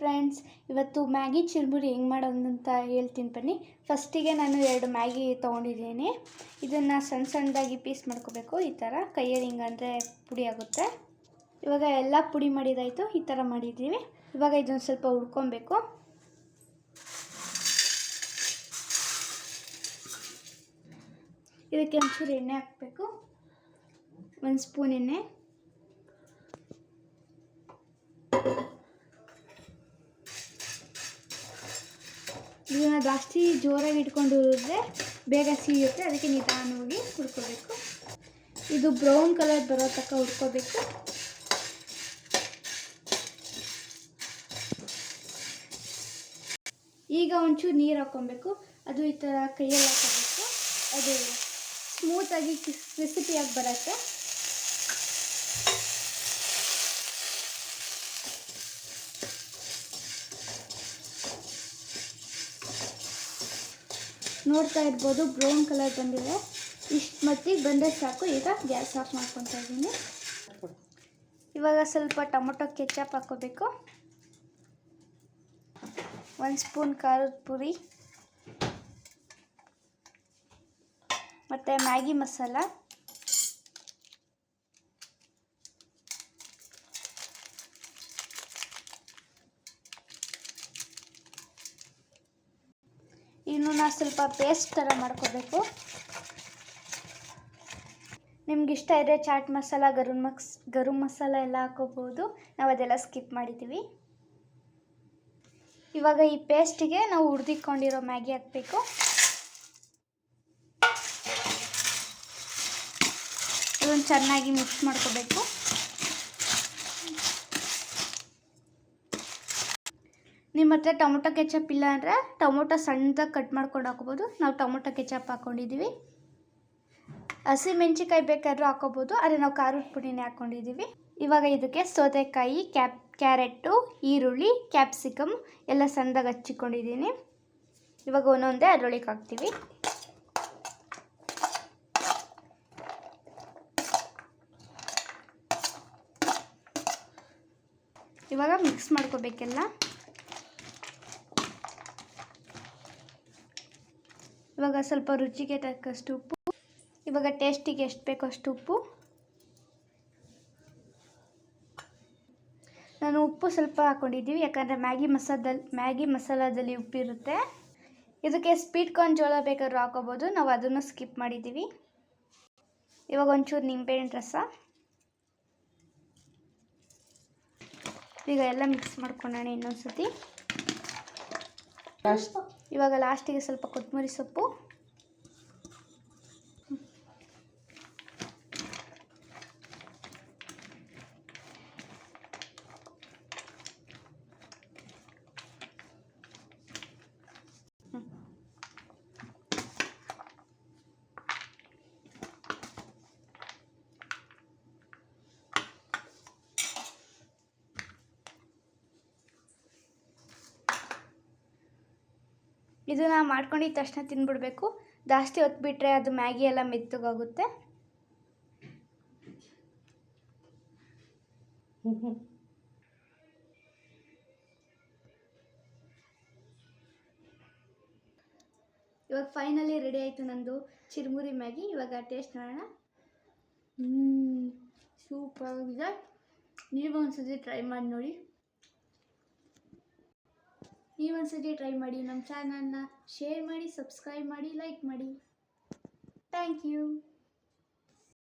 Friends ಇವತ್ತು Maggi churumuri ಹೆಂಗೆ ಅಂತ ಹೇಳ್ತೀನಿ ಬನ್ನಿ. ಫಸ್ಟಿಗೆ ನಾನು ಎರಡು ಮ್ಯಾಗಿ ತೊಗೊಂಡಿದ್ದೀನಿ. ಇದನ್ನು ಸಣ್ಣ ಸಣ್ಣದಾಗಿ ಪೀಸ್ ಮಾಡ್ಕೋಬೇಕು. ಈ ಥರ ಕೈಯಲ್ಲಿ ಹಿಂಗಂದರೆ ಪುಡಿ ಆಗುತ್ತೆ. ಇವಾಗ ಎಲ್ಲ ಪುಡಿ ಮಾಡಿದಾಯಿತು. ಈ ಥರ ಮಾಡಿದ್ದೀವಿ. ಇವಾಗ ಇದನ್ನು ಸ್ವಲ್ಪ ಹುರ್ಕೊಬೇಕು. ಇದಕ್ಕೆ ಒಂಚೂರು ಎಣ್ಣೆ ಹಾಕಬೇಕು. ಒಂದು ಸ್ಪೂನ್ ಎಣ್ಣೆ. ಇದನ್ನು ಜಾಸ್ತಿ ಜೋರಾಗಿ ಇಟ್ಕೊಂಡು ಹುರಿದ್ರೆ ಬೇಗ ಸಿಗುತ್ತೆ ಅದಕ್ಕೆ ನಿಧಾನವಾಗಿ ಹುರ್ಕೋಬೇಕು. ಇದು ಬ್ರೌನ್ ಕಲರ್ ಬರೋ ತಕ್ಕ ಹುರ್ಕೋಬೇಕು. ಈಗ ಒಂಚೂರು ನೀರು ಹಾಕ್ಕೊಬೇಕು. ಅದು ಈ ಥರ ಕೈಯಲ್ಲಿ ಹಾಕೋಬೇಕು ಅದು ಸ್ಮೂತಾಗಿ ಕ್ರಿಸಿಪಿಯಾಗಿ ಬರುತ್ತೆ. ನೋಡ್ತಾ ಇರ್ಬೋದು ಬ್ರೌನ್ ಕಲರ್ ಬಂದಿದೆ. ಇಷ್ಟು ಮಟ್ಟಿಗೆ ಬಂದರೆ ಸಾಕು. ಈಗ ಗ್ಯಾಸ್ ಆಫ್ ಮಾಡ್ಕೊತಾ ಇದ್ದೀನಿ. ಇವಾಗ ಸ್ವಲ್ಪ ಟೊಮೊಟೊ ಕೆಚಪ್ ಹಾಕೋಬೇಕು. ಒಂದು ಸ್ಪೂನ್ ಖಾರದ ಪುರಿ. ಮತ್ತು ಮ್ಯಾಗಿ ಮಸಾಲ. ಇನ್ನು ಸ್ವಲ್ಪ ಪೇಸ್ಟ್ ಥರ ಮಾಡ್ಕೋಬೇಕು. ನಿಮ್ಗೆ ಇಷ್ಟ ಇದ್ದರೆ ಚಾಟ್ ಮಸಾಲ, ಗರಂ ಮಕ್ಸ್, ಗರಂ ಮಸಾಲ ಎಲ್ಲ ಹಾಕೋಬೋದು. ನಾವು ಅದೆಲ್ಲ ಸ್ಕಿಪ್ ಮಾಡಿದ್ದೀವಿ ಇವಾಗ ಈ ಪೇಸ್ಟಿಗೆ ನಾವು ಹುರಿದಿಕೊಂಡಿರೋ ಮ್ಯಾಗಿ ಹಾಕಬೇಕು. ಇದನ್ನು ಚೆನ್ನಾಗಿ ಮಿಕ್ಸ್ ಮಾಡ್ಕೋಬೇಕು. ನಿಮ್ಮ ಹತ್ರ ಟೊಮೊಟೊ ಕೆಚಪ್ ಇಲ್ಲ ಅಂದರೆ ಟೊಮೊಟೊ ಸಣ್ಣದಾಗಿ ಕಟ್ ಮಾಡ್ಕೊಂಡು ಹಾಕೋಬೋದು. ನಾವು ಟೊಮೊಟೊ ಕೆಚಪ್ ಹಾಕ್ಕೊಂಡಿದ್ದೀವಿ ಹಸಿಮೆಣ್ಸಿಕಾಯಿ ಬೇಕಾದರೂ ಹಾಕೋಬೋದು ಆದರೆ ನಾವು ಖಾರದ ಪುಡಿನೇ ಹಾಕ್ಕೊಂಡಿದ್ದೀವಿ ಇವಾಗ ಇದಕ್ಕೆ ಸೌತೆಕಾಯಿ, ಕ್ಯಾಪ್ ಕ್ಯಾರೆಟು ಈರುಳ್ಳಿ ಕ್ಯಾಪ್ಸಿಕಮ್ ಎಲ್ಲ ಸಣ್ಣದಾಗಿ ಹಚ್ಚಿಕೊಂಡಿದ್ದೀನಿ ಇವಾಗ ಒಂದೊಂದೇ ಅದರೊಳಗೆ ಹಾಕ್ತೀವಿ. ಇವಾಗ ಮಿಕ್ಸ್ ಮಾಡ್ಕೋಬೇಕೆಲ್ಲ? ಇವಾಗ ಸ್ವಲ್ಪ ರುಚಿಗೆ ತಕ್ಕಷ್ಟು ಉಪ್ಪು. ಇವಾಗ ಟೇಸ್ಟಿಗೆ ಎಷ್ಟು ಬೇಕೋ ಅಷ್ಟು ಉಪ್ಪು. ನಾನು ಉಪ್ಪು ಸ್ವಲ್ಪ ಹಾಕ್ಕೊಂಡಿದ್ದೀವಿ ಯಾಕಂದರೆ ಮ್ಯಾಗಿ ಮಸಾಲದಲ್ಲಿ ಮ್ಯಾಗಿ ಮಸಾಲದಲ್ಲಿ ಉಪ್ಪಿರುತ್ತೆ. ಇದಕ್ಕೆ ಸ್ವೀಟ್ ಕಾರ್ನ್ ಜೋಳ ಬೇಕಾದ್ರೂ ಹಾಕೋಬೋದು, ನಾವು ಅದನ್ನು ಸ್ಕಿಪ್ ಮಾಡಿದ್ದೀವಿ. ಇವಾಗ ಒಂಚೂರು ನಿಂಬೆಹಣ್ಣು ರಸ. ಈಗ ಎಲ್ಲ ಮಿಕ್ಸ್ ಮಾಡ್ಕೊಳ್ಳೋಣ ಇನ್ನೊಂದು ಸತಿ ಇವಾಗ ಲಾಸ್ಟಿಗೆ ಸ್ವಲ್ಪ ಕೊತ್ತಂಬರಿ ಸೊಪ್ಪು ಇದನ್ನು ಮಾಡ್ಕೊಂಡಿದ್ದ ತಕ್ಷಣ ತಿಂದ್ಬಿಡ್ಬೇಕು ಜಾಸ್ತಿ ಹೊತ್ತು ಬಿಟ್ಟರೆ ಅದು ಮ್ಯಾಗಿ ಎಲ್ಲ ಮೆತ್ತಗಾಗುತ್ತೆ. ಇವಾಗ ಫೈನಲಿ ರೆಡಿ ಆಯಿತು ನಂದು ಚಿರುಮುರಿ ಮ್ಯಾಗಿ. ಇವಾಗ ಟೇಸ್ಟ್ ನೋಡೋಣ. ಸೂಪರ್ ಆಗಿದೆ ನೀವು ಒಂದ್ಸತಿ ಟ್ರೈ ಮಾಡಿ ನೋಡಿ. ನೀವೊಂದ್ಸತಿ ಟ್ರೈ ಮಾಡಿ ನಮ್ಮ ಚಾನಲ್ನ ಶೇರ್ ಮಾಡಿ ಸಬ್ಸ್ಕ್ರೈಬ್ ಮಾಡಿ ಲೈಕ್ ಮಾಡಿ. Thank you